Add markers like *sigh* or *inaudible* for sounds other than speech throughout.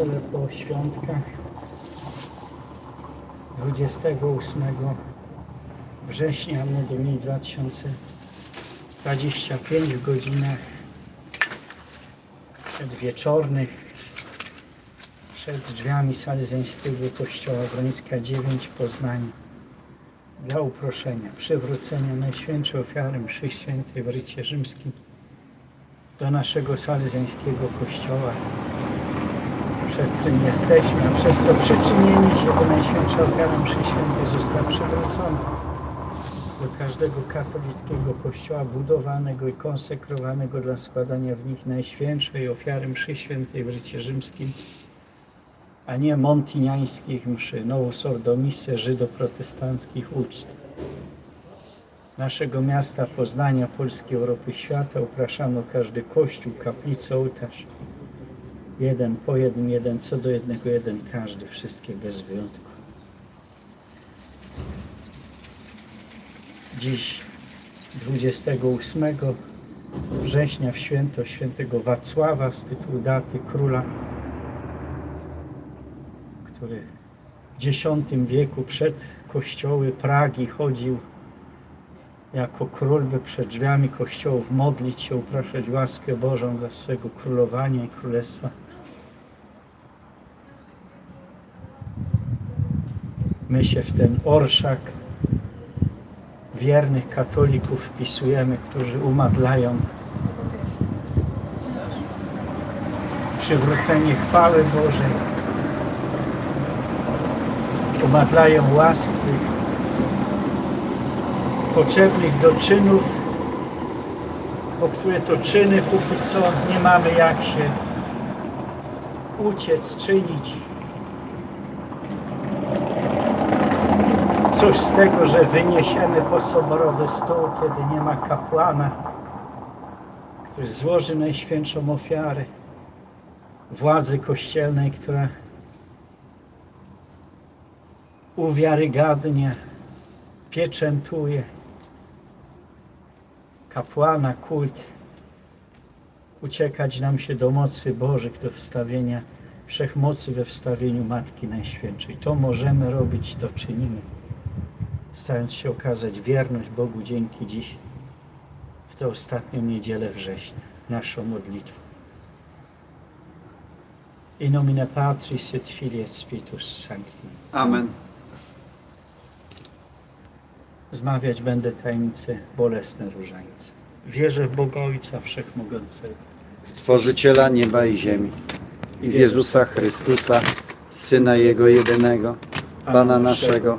Ale po świątkach. 28 września Anno Domini 2025 w godzinach przedwieczornych. Przed drzwiami Salezjańskiego Kościoła Wrońska 9 Poznań. Dla uproszenia, przywrócenia Najświętszej ofiary mszy świętej w rycie rzymskim do naszego Salezjańskiego Kościoła przed którym jesteśmy, a przez to przyczynieni się, by Najświętsza ofiara mszy świętej została przywrócona do każdego katolickiego kościoła budowanego i konsekrowanego dla składania w nich Najświętszej ofiary mszy świętej w rycie rzymskim, a nie montiniańskich mszy, novus ordomise żydoprotestanckich uczt. Naszego miasta Poznania, Polski, Europy, świata upraszano każdy kościół, kaplicę, ołtarz, Jeden po jednym, jeden co do jednego, jeden każdy, wszystkie bez wyjątku. Dziś, 28 września, w święto świętego Wacława z tytułu daty króla, który w X wieku przed kościoły Pragi chodził jako król, by przed drzwiami kościołów modlić się, upraszać łaskę Bożą dla swego królowania i królestwa. My się w ten orszak wiernych katolików wpisujemy, którzy umadlają przywrócenie chwały Bożej, umadlają łaski potrzebnych do czynów, o które to czyny póki co nie mamy jak się uciec, czynić. Cóż z tego, że wyniesiemy posoborowy stół, kiedy nie ma kapłana, który złoży najświętszą ofiarę władzy kościelnej, która uwiarygadnia, pieczętuje kapłana, kult, uciekać nam się do mocy Bożych, do wstawienia wszechmocy we wstawieniu Matki Najświętszej. To możemy robić, to czynimy starając się okazać wierność Bogu dzięki dziś, w tę ostatnią niedzielę września, naszą modlitwą. In nomine Patris et Filii et Spiritus Sancti. Amen. Zmawiać będę tajemnice bolesne różańce. Wierzę w Boga Ojca Wszechmogącego, Stworzyciela nieba i ziemi i w Jezusa Chrystusa, Syna Jego jedynego, Pana naszego,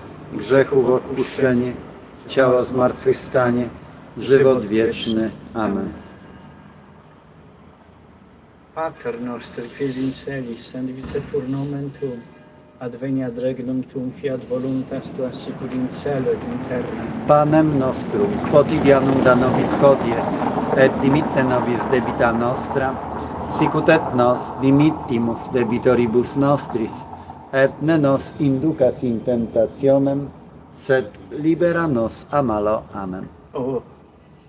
grzechów odpuszczenie, ciała zmartwychwstanie, żywot wieczny. Amen. Pater noster, quis in celis, and vicetur nomen tuum, adveniat regnum tuum, fiat voluntas tua sicur in cielo et in terra. Panem nostrum, quotidianum da nobis hodie, et dimitte nobis debita nostra, sicut et nos dimittimus debitoribus nostris, et ne nos inducas in tentationem, sed libera nos a malo. Amen. O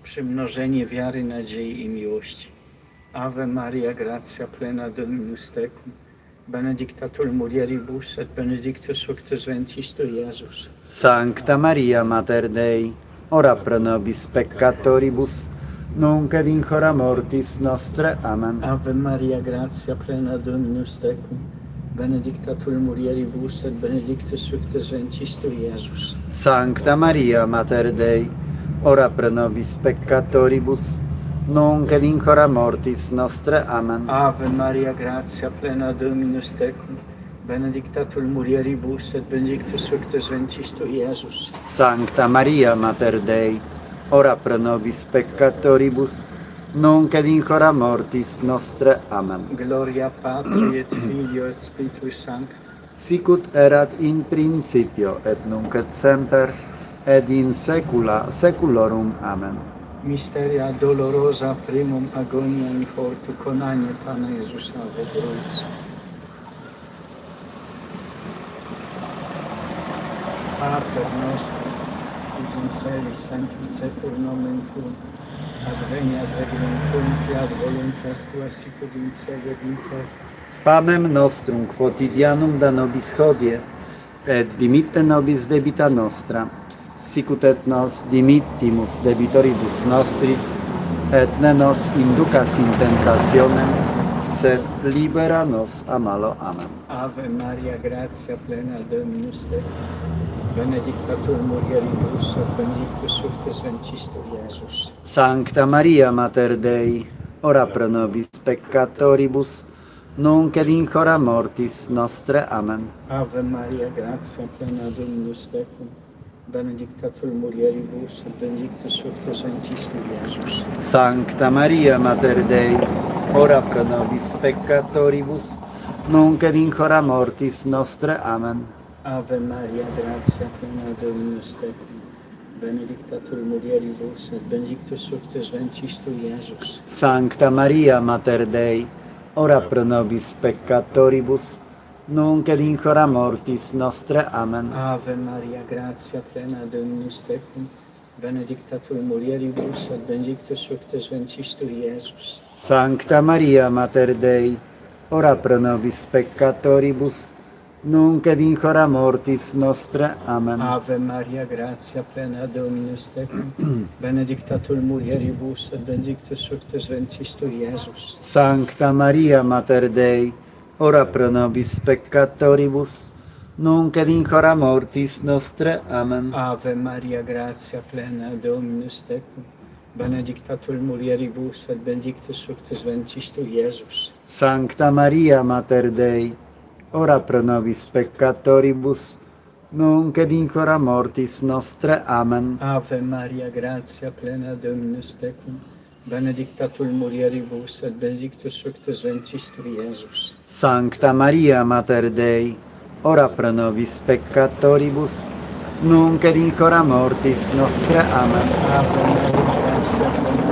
przymnożenie wiary, nadziei i miłości. Ave Maria, gratia plena Dominus tecum, benedicta tu mulieribus et benedictus fructus ventris tui, Iesus. Sancta Maria Mater Dei, ora pro nobis peccatoribus, nunc et in hora mortis nostre. Amen. Ave Maria, gratia plena Dominus tecum, benedicta tu mulieribus et benedictus fructus ventris tui, Iesus. Sancta Maria Mater Dei, ora pro nobis peccatoribus, nunc et in hora mortis nostre. Amen. Ave Maria, gratia plena Dominus tecum, benedicta tu mulieribus et benedictus fructus ventris tui, Iesus. Sancta Maria Mater Dei, ora pro nobis peccatoribus, nunc in hora mortis nostre. Amen. Gloria Patri et Filio et Spiritus Sancti. Sicut erat in principio, et nunc et semper, et in saecula saeculorum. Amen. Misteria dolorosa primum agonia in hortu conanie Pana Jezusa Wodruic. Pater noster, qui in celis sanctificetur nomen tuum, Panem nostrum quotidianum da nobis hodie, et dimitte nobis debita nostra, sicut et nos dimittimus debitoribus nostris, et ne nos inducas in tentationem, sed libera nos a malo. Amen. Ave Maria, gratia plena Dominus tecum, benedicta tu mulieribus, et benedictus fructus ventris tui, Iesus. Sancta Maria Mater Dei, ora pro nobis peccatoribus, nunc et in hora mortis nostre. Amen. Ave Maria, gratia plena Dominus tecum, benedicta tu mulieribus, et benedictus fructus ventris tui, Iesus. Sancta Maria Mater Dei, ora pro nobis peccatoribus, nunc et in hora mortis nostre. Amen. Ave Maria, gratia plena Dominus tecum, benedicta tu mulieribus, et benedictus fructus ventris tui, Iesus. Sancta Maria Mater Dei, ora pro nobis peccatoribus, nunc et in hora mortis nostre. Amen. Ave Maria, gratia plena Dominus tecum, benedicta tu in mulieribus, et benedictus fructus ventris tui. Sancta Maria Mater Dei, ora pro nobis peccatoribus, nunc et in hora mortis nostre. Amen. Ave Maria, gratia plena Dominus tecum, *clears throat* benedicta tu mulieribus, et benedictus fructus ventris tui, Iesus. Sancta Maria Mater Dei, ora pro nobis peccatoribus, nunc et in hora mortis nostre. Amen. Ave Maria, gratia plena Dominus tecum, benedicta tu mulieribus, et benedictus fructus ventris tui, Iesus. Sancta Maria Mater Dei, ora pro nobis peccatoribus, nunc et in hora mortis nostre. Amen. Ave Maria, gratia plena Dominus tecum, benedicta tu mulieribus, et benedictus fructus ventris tui, Iesus. Sancta Maria Mater Dei, ora pro nobis peccatoribus, nunc ed in hora mortis nostra. Amen. Amen. Gratia plena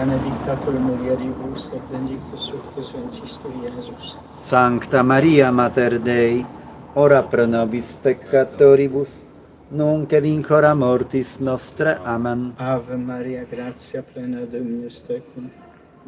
benedicta tu mulieribus et benedictus fructus ventris tui, Iesus. Sancta Maria Mater Dei, ora pro nobis peccatoribus, nunc ed in hora mortis nostra. Amen. Ave Maria, gratia plena Dominus tecum,